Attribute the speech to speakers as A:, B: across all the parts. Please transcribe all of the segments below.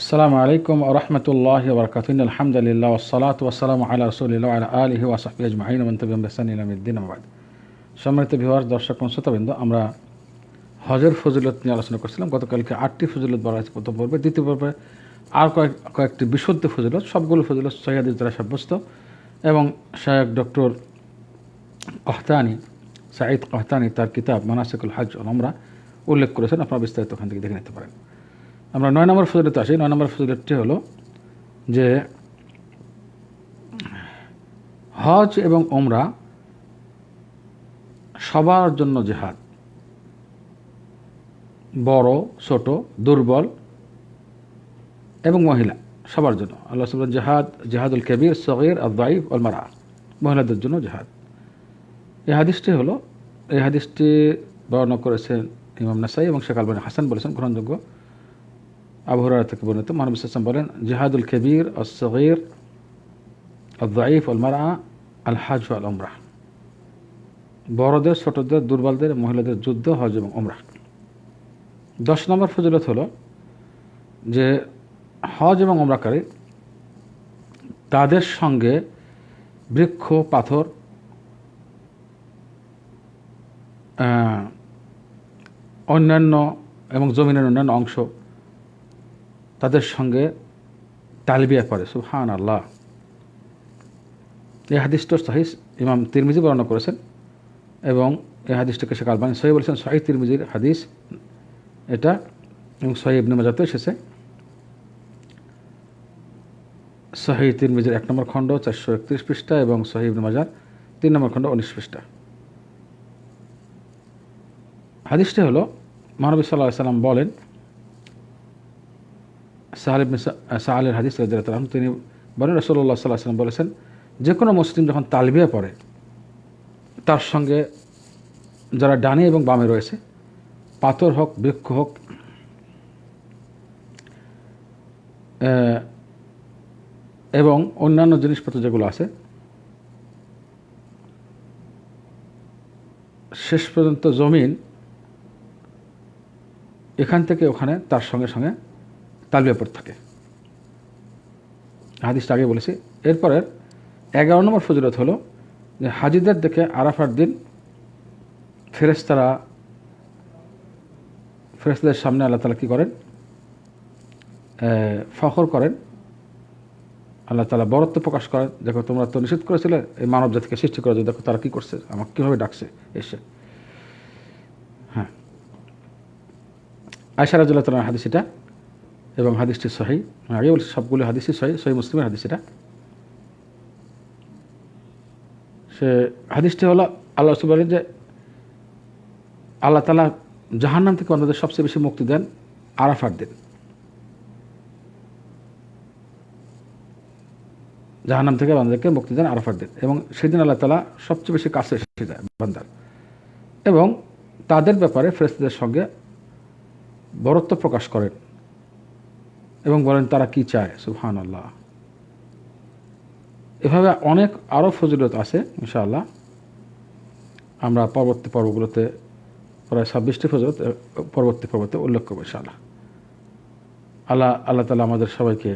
A: আসসালামু আলাইকুম রহমতুল্লাহ বরকাতুন আলহামদুলিল্লাহ ওসালাত ওসালাম আল্লাহ রসুল্লাহ আলহি ওয়াসাফি আজমাহিন মন্তবিম বেসানিলামদ্দিন আবাদ সম্মানিত ভিওয়ার দর্শক শ্রোতাবৃন্দ, আমরা হজের ফজিলত নিয়ে আলোচনা করছিলাম। গতকালকে আটটি ফজিলত বলা হয়েছে। প্রথম পর্বে, দ্বিতীয় পর্বে আর কয়েক, কয়েকটি বিশুদ্ধ ফজিলত, সবগুলো ফজিলত সৈয়াদ ইজরা সাব্যস্ত। এবং শায়ক ডক্টর কহতানি, সাঈদ কহতানি তার কিতাব মানাসিকুল হাজ আমরা উল্লেখ করেছেন। আপনারা বিস্তারিত ওখান থেকে দেখে নিতে পারেন। আমরা নয় নম্বর ফজিলতে আসি। নয় নম্বর ফজিলতটি হলো যে হজ এবং ওমরা সবার জন্য জেহাদ। বড়, ছোট, দুর্বল এবং মহিলা সবার জন্য। আল্লাহ সুবাহ জেহাদ জেহাদুল কবির, সগির আদাইফ আল মারা মহিলাদের জন্য জেহাদ। এই হাদিসটি হলো এই হাদিসটি বর্ণনা করেছেন ইমাম নাসাই এবং শেখ আলবানী হাসান বলেছেন, গ্রহণযোগ্য। আবহরা থেকে বর্ণিত। মানব ইসলাম বলেন, জেহাদুল কবির আসগির আদাইফ আল মারা আল হাজ আল ওমরাহ বড়দের, ছোটদের, দুর্বলদের, মহিলাদের যুদ্ধ, হজ এবং ওমরা দশ নম্বর ফজিলত হলো যে, হজ এবং ওমরাকারী তাদের সঙ্গে বৃক্ষ, পাথর অন্যান্য এবং জমিনের অন্যান্য অংশ তাদের সঙ্গে তালবিয়া করে সুহান আল্লাহ এই হাদিসটা সাহিস ইমাম তিরমিজি বর্ণনা করেছেন এবং এই হাদিসটাকে শেখ আলবানি সহি বলেছেন। সহি তিরমিজির হাদিস এটা এবং সহি ইবনে এসেছে। সহি তিরমিজির এক নম্বর খণ্ড চারশো একত্রিশ পৃষ্ঠা এবং সহি ইবনে মাজার তিন নম্বর খণ্ড উনিশ পৃষ্ঠা। হাদিসটি হলো, মহানবী সাল্লাহ সাল্লাম বলেন সাহালিব সাহালের হাদিস রাম তিনি বলেন রসল্লাহ সাল্লাহ সাল্লাম বলেছেন যে কোনো মুসলিম যখন তালবিয়া পড়ে, তার সঙ্গে যারা ডানে এবং বামে রয়েছে, পাথর হোক, বৃক্ষ হোক এবং অন্যান্য জিনিসপত্র যেগুলো আছে, শেষ পর্যন্ত জমিন এখান থেকে ওখানে তার সঙ্গে সঙ্গে তালবিয়া পড়ে থাকে। হাদিসটা আগে বলেছি। এরপরের এগারো নম্বর ফজিলত হলো যে হাজিদের দেখে আরাফার দিন ফেরেস্তারা ফেরেস্তাদের সামনে আল্লাহ তালা কী করেন? ফখর করেন। আল্লাহ তালা বরত্ব প্রকাশ করেন। দেখো, তোমরা তো নিষেধ করেছিলে এই মানব জাতিকে সৃষ্টি করে দেখো, তারা কী করছে? আমাকে কীভাবে ডাকছে? এসে। হ্যাঁ। আয়সারাজুল্লাহ তালার হাদিস এটা। এবং হাদিসটি সহি। আগে বলছি সবগুলো হাদিসই সহি সহি মুসলিমের হাদিস এটা। সে হাদিসটি হলো আল্লাহ বলেন যে, আল্লাহ তালা জাহান্নাম থেকে আমাদের সবচেয়ে বেশি মুক্তি দেন আরাফার দিন। জাহান্নাম থেকে বান্দাদেরকে মুক্তি দেন আরাফার দিন। এবং সেদিন আল্লাহ তালা সবচেয়ে বেশি কাছে এসে যায় বান্দার। এবং তাদের ব্যাপারে ফেরেস্তাদের সঙ্গে বরত্ব প্রকাশ করেন। এবং বলেন, তারা কি চায়? সুহান আল্লাহ এভাবে অনেক আরও ফজিলত আছে, ইনশাআল্লাহ। আমরা পরবর্তী পর্বগুলোতে প্রায় ছাব্বিশটি ফজলত পরবর্তী পর্বতে উল্লেখ করব, ইনশাআল্লাহ। আল্লাহ আল্লাহ তালা আমাদের সবাইকে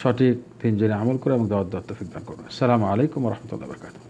A: সঠিক তিনজনে আমল করে এবং দাওয়াত দত্ত ফিদান করবেন আসসালামু আলাইকুম রহমতুল্লাহ বরকাত